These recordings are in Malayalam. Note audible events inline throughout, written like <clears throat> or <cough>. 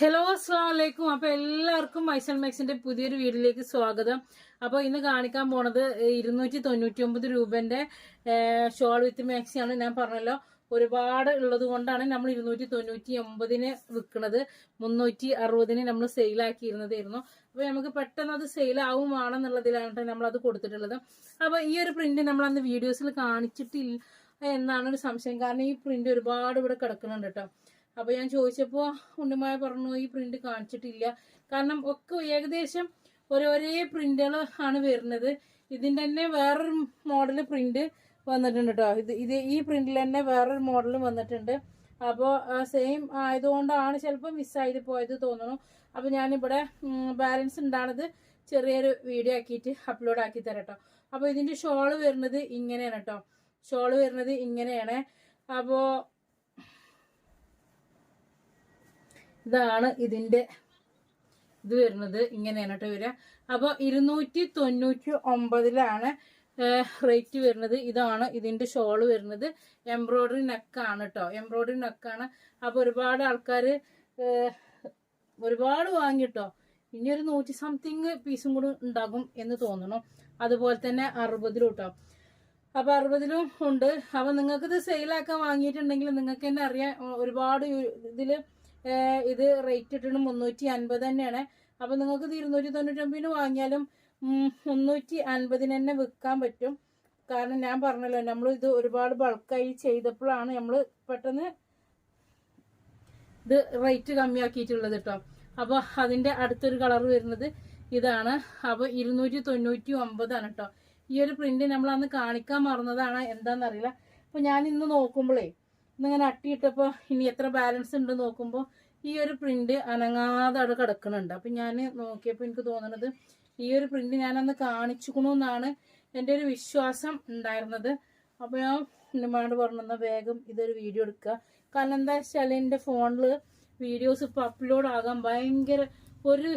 ഹലോ അസ്സാം വലൈക്കും അപ്പൊ എല്ലാവർക്കും മൈസൽ മാക്സിന്റെ പുതിയൊരു വീഡിയോയിലേക്ക് സ്വാഗതം. അപ്പൊ ഇന്ന് കാണിക്കാൻ പോണത് ഇരുന്നൂറ്റി തൊണ്ണൂറ്റി ഒമ്പത് രൂപന്റെ ഷോൾ വിത്ത് മാക്സിയാണ് ഞാൻ പറഞ്ഞല്ലോ ഒരുപാട് ഉള്ളത് കൊണ്ടാണ് നമ്മൾ ഇരുന്നൂറ്റി തൊണ്ണൂറ്റി ഒമ്പതിന് വിൽക്കുന്നത് മുന്നൂറ്റി അറുപതിന് നമ്മൾ സെയിലാക്കിയിരുന്നതായിരുന്നു അപ്പൊ നമുക്ക് പെട്ടെന്ന് അത് സെയിലാവുമാണെന്നുള്ളതിലാണ് അത് കൊടുത്തിട്ടുള്ളത്. അപ്പൊ ഈ ഒരു പ്രിന്റ് നമ്മൾ അന്ന് വീഡിയോസിൽ കാണിച്ചിട്ടില്ല എന്നാണ് ഒരു സംശയം. കാരണം ഈ പ്രിന്റ് ഒരുപാട് ഇവിടെ കിടക്കുന്നുണ്ട് കേട്ടോ. അപ്പൊ ഞാൻ ചോദിച്ചപ്പോ ഉണ്ണിമായ പറഞ്ഞു ഈ പ്രിന്റ് കാണിച്ചിട്ടില്ല. കാരണം ഒക്കെ ഏകദേശം ഒരേ പ്രിന്റുകൾ ആണ് വരുന്നത്. ഇതിന്റെ തന്നെ വേറൊരു മോഡൽ പ്രിന്റ് വന്നിട്ടുണ്ട് കേട്ടോ ഇത് ഇത് ഈ പ്രിന്റിൽ തന്നെ വേറൊരു മോഡലും വന്നിട്ടുണ്ട്. അപ്പോൾ സെയിം ആയതുകൊണ്ടാണ് ചിലപ്പോൾ മിസ്സായത് പോയത് തോന്നുന്നു അപ്പോൾ ഞാനിവിടെ ബാലൻസ് ഉണ്ടാണത് ചെറിയൊരു വീഡിയോ ആക്കിയിട്ട് അപ്ലോഡ് ആക്കി തരാം കേട്ടോ അപ്പോൾ ഇതിന്റെ ഷോൾ വരുന്നത് ഇങ്ങനെയാണ് കേട്ടോ ഷോൾ വരുന്നത് ഇങ്ങനെയാണ്. അപ്പോൾ ഇതാണ് ഇതിന്റെ ഇത് വരുന്നത്. ഇങ്ങനെയാണ് കേട്ടോ വരിക. അപ്പോൾ ഇരുന്നൂറ്റി തൊണ്ണൂറ്റി ഒമ്പതിലാണ് റേറ്റ് വരുന്നത്. ഇതാണ് ഇതിന്റെ ഷോൾ വരുന്നത്. എംബ്രോയ്ഡറി നെക്കാണ് കേട്ടോ. എംബ്രോയ്ഡറി നെക്കാണ് അപ്പോൾ ഒരുപാട് ആൾക്കാർ ഒരുപാട് വാങ്ങിട്ടോ ഇനി ഒരു നൂറ്റി സംതിങ് പീസും കൂടി ഉണ്ടാകും എന്ന് തോന്നുന്നു. അതുപോലെ തന്നെ അറുപതിലും കേട്ടോ. അപ്പൊ അറുപതിലും ഉണ്ട്. അപ്പൊ നിങ്ങൾക്ക് ഇത് സെയിലാക്കാൻ വാങ്ങിയിട്ടുണ്ടെങ്കിൽ നിങ്ങൾക്ക് തന്നെ അറിയാം. ഒരുപാട് ഏഹ് ഇത് റേറ്റ് ഇട്ടിട്ട് മുന്നൂറ്റി അൻപത് തന്നെയാണ്. അപ്പം നിങ്ങൾക്ക് ഇത് ഇരുന്നൂറ്റി തൊണ്ണൂറ്റൊമ്പതിന് വാങ്ങിയാലും മുന്നൂറ്റി അൻപതിന് തന്നെ വിൽക്കാൻ പറ്റും. കാരണം ഞാൻ പറഞ്ഞല്ലോ നമ്മൾ ഇത് ഒരുപാട് ബൾക്കായി ചെയ്തപ്പോഴാണ് നമ്മൾ പെട്ടെന്ന് ഇത് റേറ്റ് കമ്മിയാക്കിയിട്ടുള്ളത് കേട്ടോ. അപ്പൊ അതിന്റെ അടുത്തൊരു കളർ വരുന്നത് ഇതാണ്. അപ്പൊ ഇരുന്നൂറ്റി തൊണ്ണൂറ്റി ഒമ്പതാണ് കേട്ടോ. ഈ ഒരു പ്രിന്റ് നമ്മൾ അന്ന് കാണിക്കാൻ മറന്നതാണ് എന്താണെന്നറിയില്ല അപ്പൊ ഞാൻ ഇന്ന് നോക്കുമ്പോഴേ ഇന്നിങ്ങനെ അട്ടിയിട്ടപ്പോൾ ഇനി എത്ര ബാലൻസ് ഉണ്ട് നോക്കുമ്പോൾ ഈ ഒരു പ്രിന്റ് അനങ്ങാതെ അവിടെ കിടക്കുന്നുണ്ട്. അപ്പം ഞാൻ നോക്കിയപ്പോൾ എനിക്ക് തോന്നുന്നത് ഈ ഒരു പ്രിന്റ് ഞാൻ അന്ന് കാണിച്ചുക്കണമെന്നാണ് എന്റെ ഒരു വിശ്വാസം ഉണ്ടായിരുന്നത്. അപ്പോൾ ഞാൻ ഉണ്ണിമാട് പറഞ്ഞ വേഗം ഇതൊരു വീഡിയോ എടുക്കുക. കാരണം എന്താ വെച്ചാൽ എന്റെ ഫോണിൽ വീഡിയോസ് ഇപ്പോൾ അപ്ലോഡ് ആകാൻ ഭയങ്കര ഒരു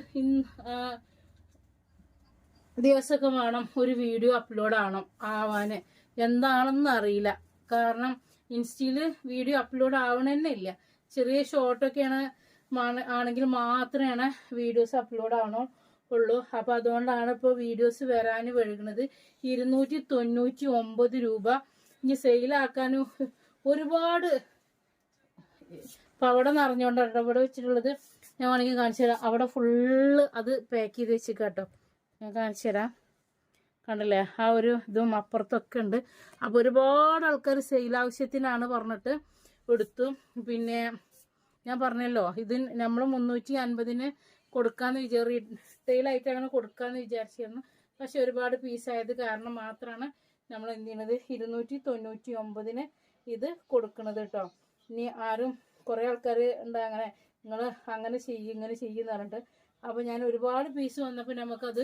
ദിവസമൊക്കെ വേണം ഒരു വീഡിയോ അപ്ലോഡ് ആവണം ആവാൻ എന്താണെന്ന് അറിയില്ല കാരണം ഇൻസ്റ്റയിൽ വീഡിയോ അപ്ലോഡ് ആവണമെന്നില്ല ചെറിയ ഷോർട്ടൊക്കെയാണ് ആണെങ്കിൽ മാത്രമാണ് വീഡിയോസ് അപ്ലോഡ് ആവണോ ഉള്ളൂ. അപ്പൊ അതുകൊണ്ടാണ് ഇപ്പോൾ വീഡിയോസ് വരാൻ വഴുകുന്നത് ഇരുന്നൂറ്റി തൊണ്ണൂറ്റി ഒമ്പത് രൂപ. ഇനി സെയിലാക്കാനും ഒരുപാട് അപ്പൊ അവിടെ നിറഞ്ഞുകൊണ്ടാണ് അവിടെ വെച്ചിട്ടുള്ളത് ഞാൻ വേണമെങ്കിൽ കാണിച്ചു തരാം. അവിടെ ഫുള്ള് അത് പാക്ക് ചെയ്ത് വെച്ചിട്ടോ ഞാൻ കാണിച്ചു തരാം. കണ്ടില്ലേ? ആ ഒരു ഇതും അപ്പുറത്തൊക്കെ ഉണ്ട്. അപ്പോൾ ഒരുപാട് ആൾക്കാർ സെയിൽ ആവശ്യത്തിനാണ് പറഞ്ഞിട്ട് എടുത്തു. പിന്നെ ഞാൻ പറഞ്ഞല്ലോ ഇത് നമ്മൾ മുന്നൂറ്റി അൻപതിന് കൊടുക്കാമെന്ന് വിചാരി റീറ്റെയിലായിട്ട് അങ്ങനെ കൊടുക്കാമെന്ന് വിചാരിച്ചിരുന്നു. പക്ഷെ ഒരുപാട് പീസായത് കാരണം മാത്രമാണ് നമ്മൾ എന്ത് ചെയ്യണത്? ഇരുന്നൂറ്റി തൊണ്ണൂറ്റി ഒമ്പതിന് ഇത് കൊടുക്കണത് കേട്ടോ ഇനി ആരും കുറേ ആൾക്കാർ ഉണ്ട് അങ്ങനെ നിങ്ങൾ അങ്ങനെ ചെയ്യും ഇങ്ങനെ ചെയ്യുന്ന പറഞ്ഞിട്ട്. അപ്പോൾ ഞാൻ ഒരുപാട് പീസ് വന്നപ്പോൾ നമുക്കത്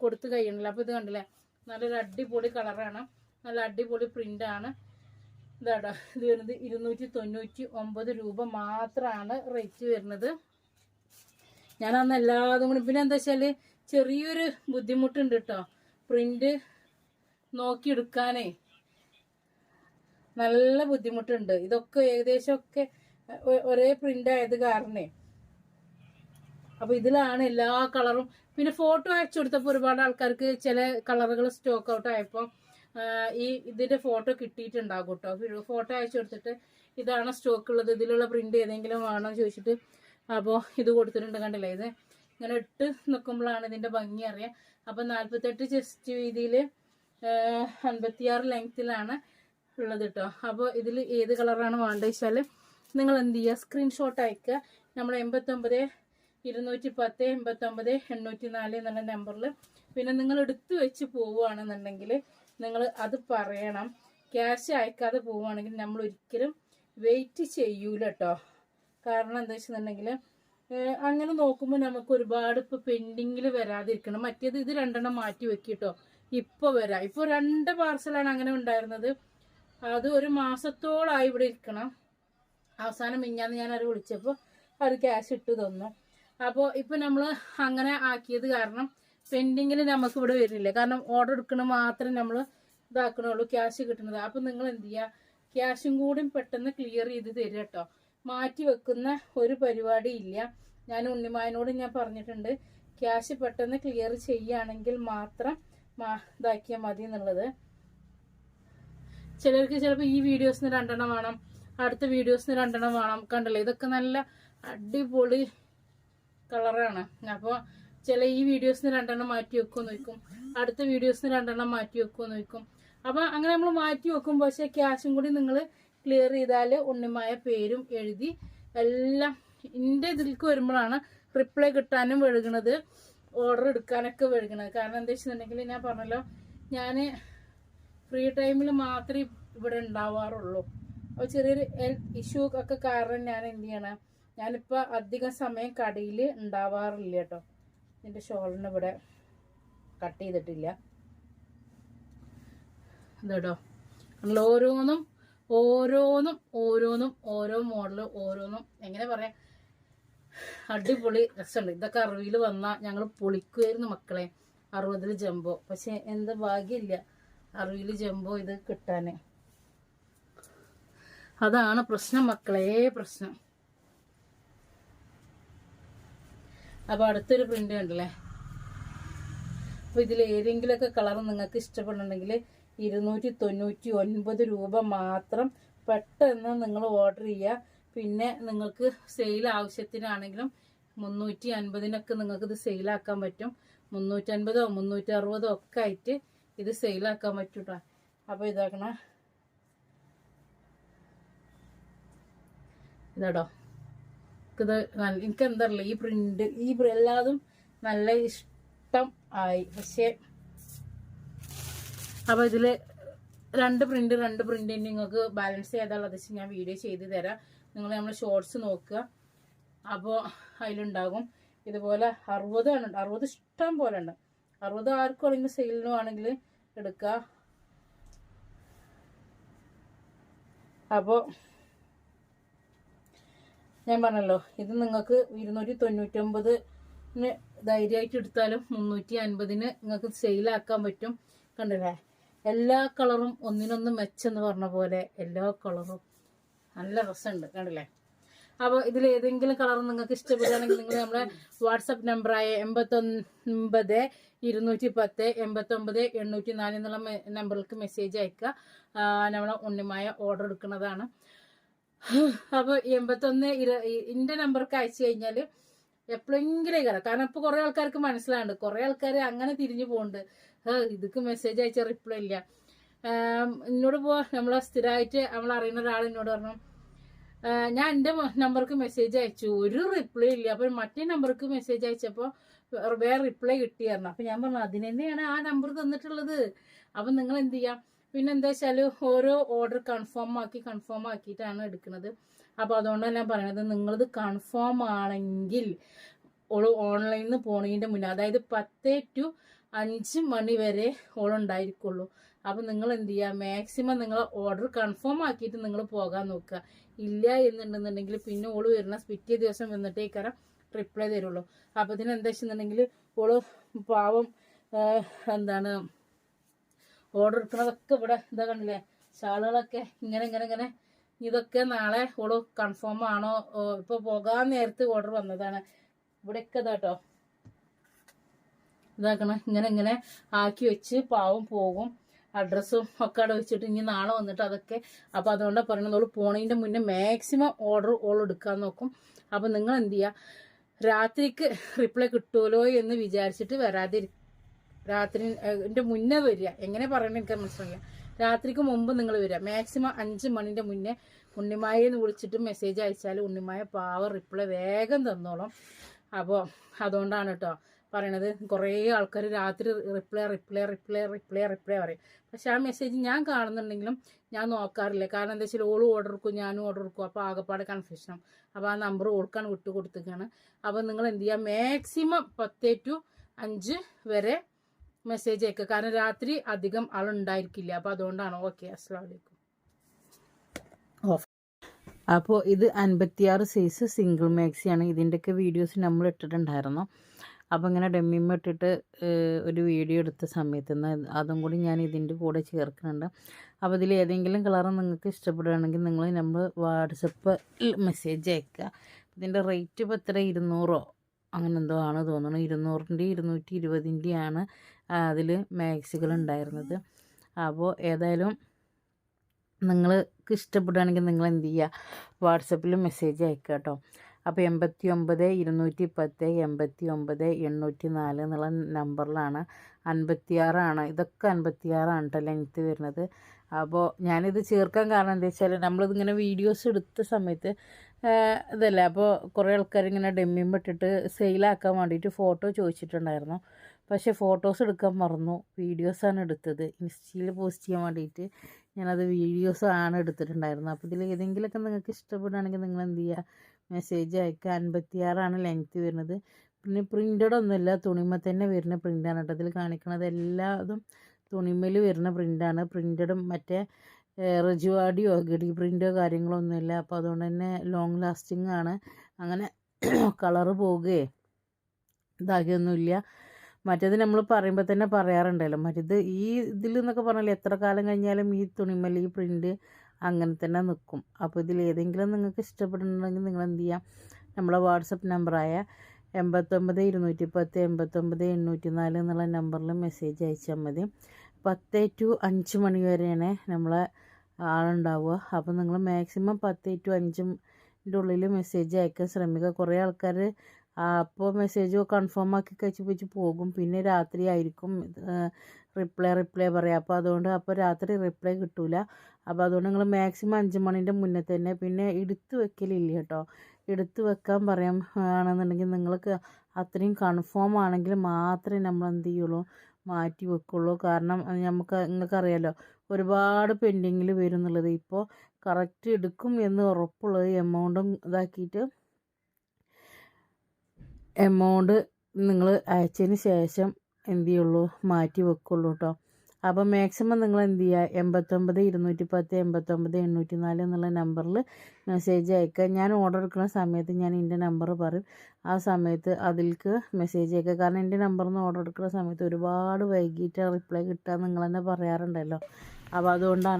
കൊടുത്ത് കഴിയണില്ല. അപ്പൊ ഇത് കണ്ടില്ലേ? നല്ലൊരു അടിപൊളി കളറാണ്. നല്ല അടിപൊളി പ്രിന്റ് ആണ്. ഇതാട്ടോ. ഇത് വരുന്നത് ഇരുന്നൂറ്റി തൊണ്ണൂറ്റി ഒമ്പത് രൂപ മാത്രമാണ് റേറ്റ് വരുന്നത്. ഞാൻ അന്ന് എല്ലാതും കൂടി പിന്നെ എന്താ വെച്ചാൽ ചെറിയൊരു ബുദ്ധിമുട്ടുണ്ട് കേട്ടോ പ്രിന്റ് നോക്കിയെടുക്കാനേ നല്ല ബുദ്ധിമുട്ടുണ്ട്. ഇതൊക്കെ ഏകദേശം ഒക്കെ ഒ- ഒരേ പ്രിന്റ് ആയത് കാരണേ. അപ്പൊ ഇതിലാണ് എല്ലാ കളറും പിന്നെ ഫോട്ടോ അയച്ചു കൊടുത്തപ്പോൾ ഒരുപാട് ആൾക്കാർക്ക് ചില കളറുകൾ സ്റ്റോക്ക് ഔട്ട് ആയപ്പോൾ ഈ ഇതിന്റെ ഫോട്ടോ കിട്ടിയിട്ടുണ്ടാകും കേട്ടോ. ഫോട്ടോ അയച്ചു കൊടുത്തിട്ട് ഇതാണ് സ്റ്റോക്ക് ഉള്ളത് ഇതിലുള്ള പ്രിന്റ് ഏതെങ്കിലും വേണോ ചോദിച്ചിട്ട് അപ്പോൾ ഇത് കൊടുത്തിട്ടുണ്ട് കണ്ടില്ലേ? ഇത് ഇങ്ങനെ ഇട്ട് നിൽക്കുമ്പോഴാണ് ഇതിന്റെ ഭംഗി അറിയാം. അപ്പൊ നാല്പത്തെട്ട് ചെസ്റ്റ് വീതിയിൽ അൻപത്തിയാറ് ലെങ്ത്തിലാണ് ഉള്ളത് കേട്ടോ. അപ്പോൾ ഇതിൽ ഏത് കളറാണ് വേണ്ടത് വെച്ചാൽ നിങ്ങൾ എന്ത് ചെയ്യുക? സ്ക്രീൻഷോട്ട് അയക്കുക. നമ്മൾ എൺപത്തൊമ്പത് ഇരുന്നൂറ്റി പത്ത് എൺപത്തൊമ്പത് എണ്ണൂറ്റി നാല് എന്നുള്ള നമ്പറിൽ പിന്നെ നിങ്ങൾ എടുത്തു വെച്ച് പോവുകയാണെന്നുണ്ടെങ്കിൽ നിങ്ങൾ അത് പറയണം. ക്യാഷ് അയക്കാതെ പോവുകയാണെങ്കിൽ നമ്മൾ ഒരിക്കലും വെയിറ്റ് ചെയ്യൂല കേട്ടോ കാരണം എന്താ വെച്ചിട്ടുണ്ടെങ്കിൽ അങ്ങനെ നോക്കുമ്പോൾ നമുക്ക് ഒരുപാട് ഇപ്പോൾ പെൻഡിങ്ങിൽ വരാതിരിക്കണം. മറ്റേത് ഇത് രണ്ടെണ്ണം മാറ്റി വെക്കിട്ടോ ഇപ്പോൾ വരാം. ഇപ്പോൾ രണ്ട് പാർസലാണ് അങ്ങനെ ഉണ്ടായിരുന്നത്. അത് ഒരു മാസത്തോളായി ഇവിടെ ഇരിക്കണം. അവസാനം മിഞ്ഞാന്ന് ഞാൻ അവർ വിളിച്ചപ്പോൾ അവർ ക്യാഷ് ഇട്ട് തന്നു. അപ്പോൾ ഇപ്പം നമ്മൾ അങ്ങനെ ആക്കിയത് കാരണം പെൻഡിങ്ങിൽ നമുക്ക് ഇവിടെ വരുന്നില്ല. കാരണം ഓർഡർ എടുക്കണ മാത്രമേ നമ്മൾ ഇതാക്കണുള്ളൂ ക്യാഷ് കിട്ടുന്നത്. അപ്പം നിങ്ങൾ എന്ത് ചെയ്യുക ക്യാഷും കൂടി പെട്ടെന്ന് ക്ലിയർ ചെയ്ത് തരിക കേട്ടോ മാറ്റി വെക്കുന്ന ഒരു പരിപാടി ഇല്ല. ഞാൻ ഉണ്ണിമായനോട് ഞാൻ പറഞ്ഞിട്ടുണ്ട് ക്യാഷ് പെട്ടെന്ന് ക്ലിയർ ചെയ്യുകയാണെങ്കിൽ മാത്രം ഇതാക്കിയാൽ മതി എന്നുള്ളത്. ചിലർക്ക് ചിലപ്പോൾ ഈ വീഡിയോസിന് രണ്ടെണ്ണം വേണം അടുത്ത വീഡിയോസിന് രണ്ടെണ്ണം വേണം. കണ്ടല്ലേ? ഇതൊക്കെ നല്ല അടിപൊളി കളറാണ്. അപ്പോൾ ചില ഈ വീഡിയോസിന് രണ്ടെണ്ണം മാറ്റി വെക്കുമെന്ന് നോക്കും അടുത്ത വീഡിയോസിന് രണ്ടെണ്ണം മാറ്റി വെക്കുമെന്ന് നോക്കും അപ്പോൾ അങ്ങനെ നമ്മൾ മാറ്റി വെക്കും പക്ഷേ ക്യാഷും കൂടി നിങ്ങൾ ക്ലിയർ ചെയ്താൽ ഉണ്ണിമായ പേരും എഴുതി എല്ലാം എന്റെ ഇതിലേക്ക് വരുമ്പോഴാണ് റിപ്ലൈ കിട്ടാനും വഴുകണത് ഓർഡർ എടുക്കാനൊക്കെ വഴുകണത്. കാരണം എന്താ വെച്ചിട്ടുണ്ടെങ്കിൽ ഞാൻ പറഞ്ഞല്ലോ ഞാൻ ഫ്രീ ടൈമിൽ മാത്രമേ ഇവിടെ ഉണ്ടാവാറുള്ളൂ. അപ്പോൾ ചെറിയൊരു ഇഷ്യൂ ഒക്കെ കാരണം ഞാൻ എന്ത് ചെയ്യണം ഞാനിപ്പോൾ അധികം സമയം കടയിൽ ഉണ്ടാവാറില്ല കേട്ടോ. ഇതിന്റെ ഷോളിന് ഇവിടെ കട്ട് ചെയ്തിട്ടില്ല. ഇതോ നമ്മൾ ഓരോന്നും ഓരോന്നും ഓരോന്നും ഓരോ മോഡൽ ഓരോന്നും എങ്ങനെ പറയാം? അടിപൊളി രസമുണ്ട്. ഇതൊക്കെ അറുപതിൽ വന്നാൽ ഞങ്ങൾ പൊളിക്കുമായിരുന്നു മക്കളെ. അറുപതിൽ ജംബോ. പക്ഷെ എന്ത് ഭാഗ്യമില്ല അറുപതിൽ ജംബോ ഇത് കിട്ടാനേ. അതാണ് പ്രശ്നം മക്കളെ പ്രശ്നം. അപ്പൊ അടുത്തൊരു പ്രിന്റ് കണ്ടല്ലേ? അപ്പോൾ ഇതിൽ ഏതെങ്കിലുമൊക്കെ കളർ നിങ്ങൾക്ക് ഇഷ്ടപ്പെടുന്നുണ്ടെങ്കിൽ ഇരുന്നൂറ്റി തൊണ്ണൂറ്റി ഒൻപത് രൂപ മാത്രം പെട്ടെന്ന് നിങ്ങൾ ഓർഡർ ചെയ്യുക പിന്നെ നിങ്ങൾക്ക് സെയിൽ ആവശ്യത്തിനാണെങ്കിലും മുന്നൂറ്റി അൻപതിനൊക്കെ നിങ്ങൾക്ക് ഇത് സെയിലാക്കാൻ പറ്റും. മുന്നൂറ്റി അൻപതോ മുന്നൂറ്റി അറുപതോ ഒക്കെ ആയിട്ട് ഇത് സെയിലാക്കാൻ പറ്റും അപ്പോൾ ഇതാക്കണ. ഇതാടോ. നല്ല എനിക്ക് എന്താ അറിയില്ല. ഈ പ്രിന്റ് ഈ എല്ലാതും നല്ല ഇഷ്ടം ആയി. പക്ഷേ അപ്പോൾ ഇതിൽ രണ്ട് പ്രിന്റ് രണ്ട് പ്രിന്റ് നിങ്ങൾക്ക് ബാലൻസ് വെച്ച് ഞാൻ വീഡിയോ ചെയ്ത് തരാം. നിങ്ങൾ നമ്മൾ ഷോർട്സ് നോക്കുക. അപ്പോൾ അതിലുണ്ടാകും. ഇതുപോലെ അറുപതാണ് അറുപത് ഇഷ്ടം പോലെ ഉണ്ട്. അറുപത് ആർക്കും അല്ലെങ്കിൽ സെയിലിനും ആണെങ്കിൽ എടുക്കുക അപ്പോൾ ഞാൻ പറഞ്ഞല്ലോ ഇത് നിങ്ങൾക്ക് ഇരുന്നൂറ്റി തൊണ്ണൂറ്റൊമ്പതിന് ധൈര്യമായിട്ട് എടുത്താലും മുന്നൂറ്റി അൻപതിന് നിങ്ങൾക്ക് സെയിലാക്കാൻ പറ്റും. കണ്ടില്ലേ? എല്ലാ കളറും ഒന്നിനൊന്ന് മെച്ചെന്ന് പറഞ്ഞ പോലെ എല്ലാ കളറും. നല്ല രസമുണ്ട് കണ്ടില്ലേ? അപ്പോൾ ഇതിൽ ഏതെങ്കിലും കളർ നിങ്ങൾക്ക് ഇഷ്ടപ്പെടുകയാണെങ്കിൽ നിങ്ങൾ നമ്മുടെ വാട്സപ്പ് നമ്പറായ എൺപത്തൊൻപത് ഇരുന്നൂറ്റി പത്ത് എൺപത്തൊമ്പത് എണ്ണൂറ്റി നാല് എന്നുള്ള നമ്പറിലേക്ക് മെസ്സേജ് അയക്കുക. നമ്മളെ ഉണ്ണിമായ ഓർഡർ എടുക്കുന്നതാണ്. അപ്പോൾ എൺപത്തൊന്ന് ഇന്റെ നമ്പർക്ക് അയച്ചു കഴിഞ്ഞാൽ എപ്പോഴെങ്കിലും കയറാം കാരണം ഇപ്പൊ കുറെ ആൾക്കാർക്ക് മനസ്സിലാണ്ട് കുറെ ആൾക്കാർ അങ്ങനെ തിരിഞ്ഞു പോകുന്നുണ്ട് "ഹേ, ഇതൊക്കെ മെസ്സേജ് അയച്ച റിപ്ലൈ ഇല്ല. എന്നോട് പോ നമ്മളെ സ്ഥിരമായിട്ട് നമ്മൾ അറിയുന്ന ഒരാൾ എന്നോട് പറഞ്ഞു ഞാൻ എന്റെ നമ്പർക്ക് മെസ്സേജ് അയച്ചു. ഒരു റിപ്ലൈ ഇല്ല. അപ്പോൾ മറ്റേ നമ്പർക്ക് മെസ്സേജ് അയച്ചപ്പോൾ വേറെ റിപ്ലൈ കിട്ടിയായിരുന്നു അപ്പം ഞാൻ പറഞ്ഞു അതിന് തന്നെയാണ് ആ നമ്പർ തന്നിട്ടുള്ളത്. അപ്പം നിങ്ങൾ എന്ത് ചെയ്യാം? പിന്നെ എന്താ വെച്ചാൽ ഓരോ ഓർഡർ കൺഫേം ആക്കി കൺഫേം ആക്കിയിട്ടാണ് എടുക്കുന്നത്. അപ്പോൾ അതുകൊണ്ട് ഞാൻ പറയണത് നിങ്ങളത് കൺഫേം ആണെങ്കിൽ ഓൾ ഓൺലൈനിൽ നിന്ന് പോണതിന്റെ മുന്നേ അതായത് പത്ത് ടു അഞ്ച് മണി വരെ ഓളുണ്ടായിരിക്കുള്ളൂ അപ്പം നിങ്ങൾ എന്ത് ചെയ്യുക മാക്സിമം നിങ്ങൾ ഓർഡർ കൺഫേം ആക്കിയിട്ട് നിങ്ങൾ പോകാൻ നോക്കുക. ഇല്ല എന്നുണ്ടെന്നുണ്ടെങ്കിൽ പിന്നെ ഓൾ വരുന്ന പിറ്റേ ദിവസം വന്നിട്ടേക്കാരം റിപ്ലൈ തരുള്ളൂ. അപ്പോൾ ഇതിനെന്താ വെച്ചിട്ടുണ്ടെങ്കിൽ ഓൾ പാവം എന്താണ് ഓർഡർ എടുക്കുന്നതൊക്കെ ഇവിടെ ഇതാ കണ്ടില്ലേ? ഷാളുകളൊക്കെ ഇങ്ങനെ ഇങ്ങനെ ഇങ്ങനെ. ഇതൊക്കെ നാളെ ഓൾ കൺഫേം ആണോ? ഇപ്പൊ പോകാൻ നേരത്തെ ഓർഡർ വന്നതാണ്. ഇവിടെയൊക്കെ ഇതാട്ടോ ഇതാക്കണം. ഇങ്ങനെ ഇങ്ങനെ ആക്കി വെച്ച് പാവം പോകും. അഡ്രസ്സും ഒക്കെ അവിടെ വെച്ചിട്ട് ഇനി നാളെ വന്നിട്ട് അതൊക്കെ. അപ്പൊ അതുകൊണ്ടാണ് പറയുന്നത് ഓൾ പോണതിന്റെ മുന്നേ മാക്സിമം ഓർഡർ ഓൾ എടുക്കാൻ നോക്കും. അപ്പൊ നിങ്ങൾ എന്ത് ചെയ്യുക രാത്രിക്ക് റിപ്ലൈ കിട്ടുമല്ലോ എന്ന് വിചാരിച്ചിട്ട് വരാതിരി രാത്രി എന്റെ മുന്നേ വരിക. എങ്ങനെ പറയണ എനിക്ക് മനസ്സിലായില്ല. രാത്രിക്ക് മുമ്പ് നിങ്ങൾ വരിക. മാക്സിമം അഞ്ച് മണിന്റെ മുന്നേ ഉണ്ണിമായെ എന്ന് വിളിച്ചിട്ട് മെസ്സേജ് അയച്ചാൽ ഉണ്ണിമായ പാവർ റിപ്ലൈ വേഗം തന്നോളും. അപ്പോൾ അതുകൊണ്ടാണ് കേട്ടോ പറയണത്. കുറേ ആൾക്കാർ രാത്രി reply reply reply reply reply പറയും. പക്ഷെ ആ മെസ്സേജ് ഞാൻ കാണുന്നുണ്ടെങ്കിലും ഞാൻ നോക്കാറില്ല. കാരണം എന്താ വെച്ചാൽ ഓളും ഓർഡർ എടുക്കും ഞാനും ഓർഡർ എടുക്കും. അപ്പോൾ ആകെപ്പാടെ കൺഫ്യൂഷൻ അപ്പോൾ ആ നമ്പർ ഓൾക്കാണ് വിട്ടു കൊടുത്തേക്കാണ് അപ്പോൾ നിങ്ങൾ എന്ത് ചെയ്യുക? മാക്സിമം പത്തേ ടു അഞ്ച് വരെ മെസ്സേജ് അയക്കുക. കാരണം രാത്രി അധികം ആളുണ്ടായിരിക്കില്ല. അപ്പോൾ അതുകൊണ്ടാണ് ഓക്കെ അസ്സാം വലൈക്കും അപ്പോൾ ഇത് അൻപത്തിയാറ് സൈസ് സിംഗിൾ മാക്സിയാണ് ഇതിന്റെയൊക്കെ വീഡിയോസ് നമ്മൾ ഇട്ടിട്ടുണ്ടായിരുന്നു. അപ്പോൾ ഇങ്ങനെ ഡെമ്മിമ്മ ഇട്ടിട്ട് ഒരു വീഡിയോ എടുത്ത സമയത്ത് അതും കൂടി ഞാൻ ഇതിന്റെ കൂടെ ചേർക്കുന്നുണ്ട്. അപ്പോൾ ഇതിൽ ഏതെങ്കിലും കളർ നിങ്ങൾക്ക് ഇഷ്ടപ്പെടുകയാണെങ്കിൽ നിങ്ങൾ നമ്മൾ വാട്സപ്പിൽ മെസ്സേജ് അയക്കുക. ഇതിന്റെ റേറ്റ് ഇപ്പോൾ എത്ര? ഇരുന്നൂറോ? അങ്ങനെ എന്തോ ആണ് തോന്നുന്നത് ഇരുന്നൂറിന്റെ ഇരുന്നൂറ്റി ഇരുപതിന്റെയാണ് അതിൽ മാക്സികൾ ഉണ്ടായിരുന്നത് അപ്പോൾ ഏതായാലും നിങ്ങൾക്ക് ഇഷ്ടപ്പെടുകയാണെങ്കിൽ നിങ്ങൾ എന്ത് ചെയ്യുക? വാട്സപ്പിൽ മെസ്സേജ് അയക്കുക കേട്ടോ. അപ്പോൾ എൺപത്തി ഒമ്പത് ഇരുന്നൂറ്റി പത്ത് എൺപത്തി ഒമ്പത് എണ്ണൂറ്റി നാല് എന്നുള്ള നമ്പറിലാണ്. അൻപത്തിയാറാണ്. ഇതൊക്കെ അൻപത്തിയാറാണ് കേട്ടോ ലെങ്ത്ത് വരുന്നത്. അപ്പോൾ ഞാനിത് ചേർക്കാൻ കാരണം എന്താ വെച്ചാൽ നമ്മളിതിങ്ങനെ വീഡിയോസ് എടുത്ത സമയത്ത് ഇതല്ലേ? അപ്പോൾ കുറേ ആൾക്കാർ ഇങ്ങനെ ഡെമ്മിയും പെട്ടിട്ട് സെയിലാക്കാൻ വേണ്ടിയിട്ട് ഫോട്ടോ ചോദിച്ചിട്ടുണ്ടായിരുന്നു. പക്ഷേ ഫോട്ടോസ് എടുക്കാൻ മറന്നു. വീഡിയോസാണ് എടുത്തത്. ഇൻസ്റ്റയിൽ പോസ്റ്റ് ചെയ്യാൻ വേണ്ടിയിട്ട് ഞാനത് വീഡിയോസ് ആണ് എടുത്തിട്ടുണ്ടായിരുന്നത്. അപ്പോൾ ഇതിൽ ഏതെങ്കിലുമൊക്കെ നിങ്ങൾക്ക് ഇഷ്ടപ്പെടുകയാണെങ്കിൽ നിങ്ങൾ എന്ത് ചെയ്യുക? മെസ്സേജ് അയക്കുക. അൻപത്തിയാറാണ് ലെങ്ത്ത് വരുന്നത്. പിന്നെ പ്രിന്റഡ് ഒന്നുമില്ല. തുണിമ തന്നെ വരുന്ന പ്രിന്റാണ് കേട്ടോ. ഇതിൽ കാണിക്കുന്നത് എല്ലാതും തുണിമയിൽ വരുന്ന പ്രിന്റാണ് പ്രിന്റഡും മറ്റേ റജുവാടിയോ ഗഡി പ്രിന്റോ കാര്യങ്ങളോ ഒന്നുമില്ല. അപ്പോൾ അതുകൊണ്ട് തന്നെ ലോങ് ലാസ്റ്റിംഗ് ആണ്. അങ്ങനെ <clears throat> കളറ് പോകുകയെ ഇതാകിയൊന്നുമില്ല മറ്റേത് നമ്മൾ പറയുമ്പോൾ തന്നെ പറയാറുണ്ടല്ലോ. മറ്റേത് ഈ ഇതിൽ എന്നൊക്കെ പറഞ്ഞാൽ എത്ര കാലം കഴിഞ്ഞാലും ഈ തുണിമല്ല ഈ പ്രിന്റ് അങ്ങനെ തന്നെ നിൽക്കും അപ്പോൾ ഇതിൽ ഏതെങ്കിലും നിങ്ങൾക്ക് ഇഷ്ടപ്പെടുന്നുണ്ടെങ്കിൽ നിങ്ങൾ എന്ത് ചെയ്യാം? നമ്മളെ വാട്സപ്പ് നമ്പറായ എൺപത്തൊമ്പത് ഇരുന്നൂറ്റി പത്ത് എൺപത്തൊമ്പത് എണ്ണൂറ്റി നാല് എന്നുള്ള നമ്പറിൽ മെസ്സേജ് അയച്ചാൽ മതി. പത്ത് ടു അഞ്ച് മണി വരെയാണ് നമ്മളെ ആളുണ്ടാവുക. അപ്പോൾ നിങ്ങൾ മാക്സിമം പത്ത് ടു അഞ്ചിന്റെ ഉള്ളിൽ മെസ്സേജ് അയക്കാൻ ശ്രമിക്കുക. കുറേ ആൾക്കാർ അപ്പോൾ മെസ്സേജ് കൺഫേം ആക്കി കഴിച്ച് വെച്ച് പോകും. പിന്നെ രാത്രി ആയിരിക്കും. റിപ്ലൈ റിപ്ലൈ പറയാം. അപ്പോൾ അതുകൊണ്ട് അപ്പോൾ രാത്രി റിപ്ലൈ കിട്ടൂല. അപ്പോൾ അതുകൊണ്ട് നിങ്ങൾ മാക്സിമം അഞ്ച് മണിന്റെ മുന്നേ തന്നെ പിന്നെ എടുത്ത് വെക്കലില്ല കേട്ടോ. എടുത്ത് വെക്കാൻ പറയാം ആണെന്നുണ്ടെങ്കിൽ നിങ്ങൾക്ക് അത്രയും കൺഫേം ആണെങ്കിൽ മാത്രമേ നമ്മൾ എന്ത് ചെയ്യുള്ളൂ മാറ്റി വെക്കുള്ളൂ. കാരണം നമുക്ക് നിങ്ങൾക്കറിയാലോ ഒരുപാട് പെൻഡിങ്ങിൽ വരും എന്നുള്ളത്. ഇപ്പോൾ കറക്റ്റ് എടുക്കും എന്ന് ഉറപ്പുള്ളത് എമൗണ്ടും ഇതാക്കിയിട്ട് എമൗണ്ട് നിങ്ങൾ അയച്ചതിന് ശേഷം എന്ത് ചെയ്യുള്ളൂ? മാറ്റി വെക്കുള്ളൂ കേട്ടോ അപ്പോൾ മാക്സിമം നിങ്ങൾ എന്ത് ചെയ്യുക എൺപത്തൊമ്പത് ഇരുന്നൂറ്റി പത്ത് എൺപത്തൊമ്പത് എണ്ണൂറ്റി നാല് എന്നുള്ള നമ്പറിൽ മെസ്സേജ് അയക്കുക. ഞാൻ ഓർഡർ എടുക്കുന്ന സമയത്ത് ഞാൻ എന്റെ നമ്പർ പറയും. ആ സമയത്ത് അതിൽക്ക് മെസ്സേജ് അയക്കുക. കാരണം എന്റെ നമ്പറിൽ നിന്ന് ഓർഡർ എടുക്കുന്ന സമയത്ത് ഒരുപാട് വൈകിട്ട് റിപ്ലൈ കിട്ടുക നിങ്ങൾ തന്നെ പറയാറുണ്ടല്ലോ. അപ്പോൾ അതുകൊണ്ടാണ്